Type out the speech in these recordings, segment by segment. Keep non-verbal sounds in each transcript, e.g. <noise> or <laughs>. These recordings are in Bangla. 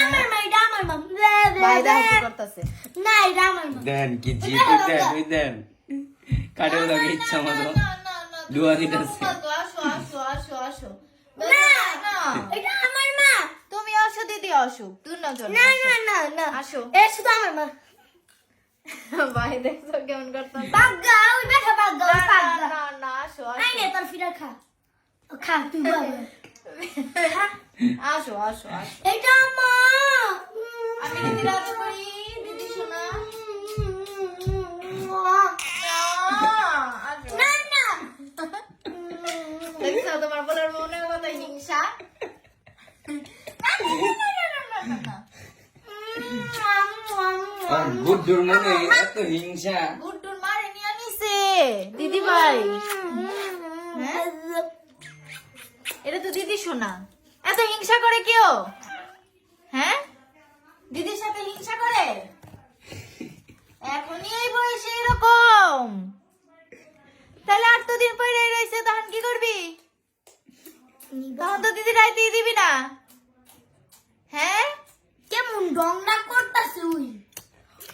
আমার মা এটা আমার মা। ভাই দেখো কি করতেছে। না এটা আমার মা। দেন কি জিপি দেন ওই দেন। কাটেও লাগে ইচ্ছা মতো দুয়া দিতেছে। আসো আসো আসো আসো। না না এটা আমার মা। তুমি আসো দিদি আসো। দুজন না না না না আসো। এ শুধু আমার মা। ভাই দেখছ কেমন করতাম বাগা ওই বেটা বাগা না বাগা না না আসো আই নে তোর ফিরা খা। খা তুই বাবা <laughs> আসো আসো আসো। এটা মা! আমি দিদি রাজ করি। দিদি শোনা। না না। দেখছ তোমার বলার মনে কথা হিংসা। আর বুদ্ধুর মনে এত হিংসা। গুড্ডুর মারে নিয়ে নিছে দিদি ভাই। হ্যাঁ? এটা তো দিদি শোনা। এত হিংসা করে কেউ? হ্যাঁ? দিদির সাথে হিংসা করে? এখনই এই বয়সে এরকম। তাহলে আর তো দিন পরে রয়েছে তখন কি করবি? তখন তো দিদি রাইতেই দিবি না। হ্যাঁ? কেমন ডং না করতাছে ওই।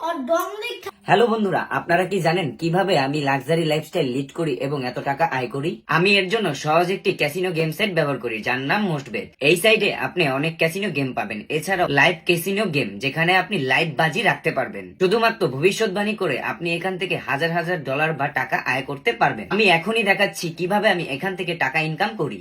আর ডং দেখা হ্যালো বন্ধুরা, আপনারা কি জানেন কীভাবে আমি লাক্সারি লাইফস্টাইল লিড করি এবং এত টাকা আয় করি? আমি এর জন্য সহজ একটি ক্যাসিনো গেম সেট ব্যবহার করি, যার নাম মোস্ট বেট এই সাইটে আপনি অনেক ক্যাসিনো গেম পাবেন, এছাড়াও লাইভ ক্যাসিনো গেম, যেখানে আপনি লাইভ বাজি রাখতে পারবেন। শুধুমাত্র ভবিষ্যৎবাণী করে আপনি এখান থেকে হাজার হাজার ডলার বা টাকা আয় করতে পারবেন। আমি এখনই দেখাচ্ছি কীভাবে আমি এখান থেকে টাকা ইনকাম করি।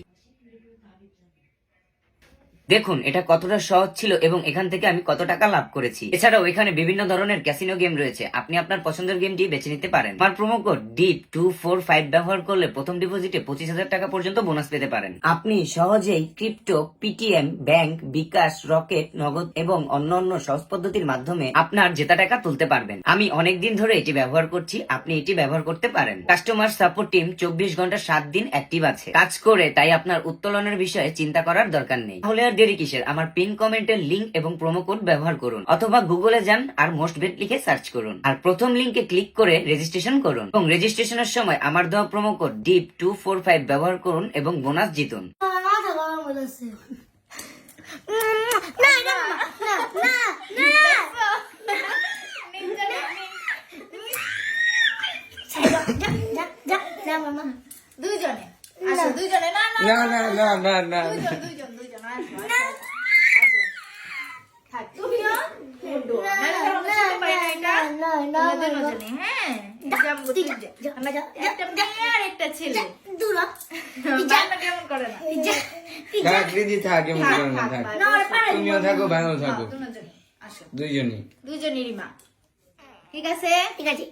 দেখুন, এটা কতটা সহজ ছিল এবং এখান থেকে আমি কত টাকা লাভ করেছি। এছাড়াও এখানে বিভিন্ন ধরনের ক্যাসিনো গেম রয়েছে। আপনি আপনার পছন্দের গেমটি বেছে নিতে পারেন। আমার promo code dip two four five ব্যবহার করলে প্রথম ডিপোজিটে পঁচিশ হাজার টাকা পর্যন্ত বোনাস পেতে পারেন। আপনি সহজেই crypto P T M bank bKash Rocket Nagad এবং অন্যান্য সহজ পদ্ধতির মাধ্যমে আপনার জেতা টাকা তুলতে পারবেন। আমি অনেক দিন ধরে এটি ব্যবহার করছি, আপনি এটি ব্যবহার করতে পারেন। কাস্টমার সাপোর্ট টিম চব্বিশ ঘণ্টা সাত দিন অ্যাক্টিভ আছে। কাজ করে তাই আপনার উত্তোলনের বিষয়ে চিন্তা করার দরকার নেই। তাহলে আর দেরি কিসের আমার পিন কমেন্টের লিঙ্ক এবং প্রোমো কোড ব্যবহার করুন অথবা গুগলে যান আর মোস্ট বেট লিখে সার্চ করুন আর প্রথম লিংকে ক্লিক করে রেজিস্ট্রেশন করুন এবং রেজিস্ট্রেশনের সময় আমার দেওয়া promo code dip two four five ব্যবহার করুন এবং বোনাস জিতুন হয়ে যাচ্ছে না। না না না না হ্যাঁ? একটা আর একটা ছেলে। কেমন করে না। দিদি থাক না থাক, তুমিও থাকো ভাইও থাকো দুইজনই। দুইজনেরই মা। ঠিক আছে? ঠিক আছে।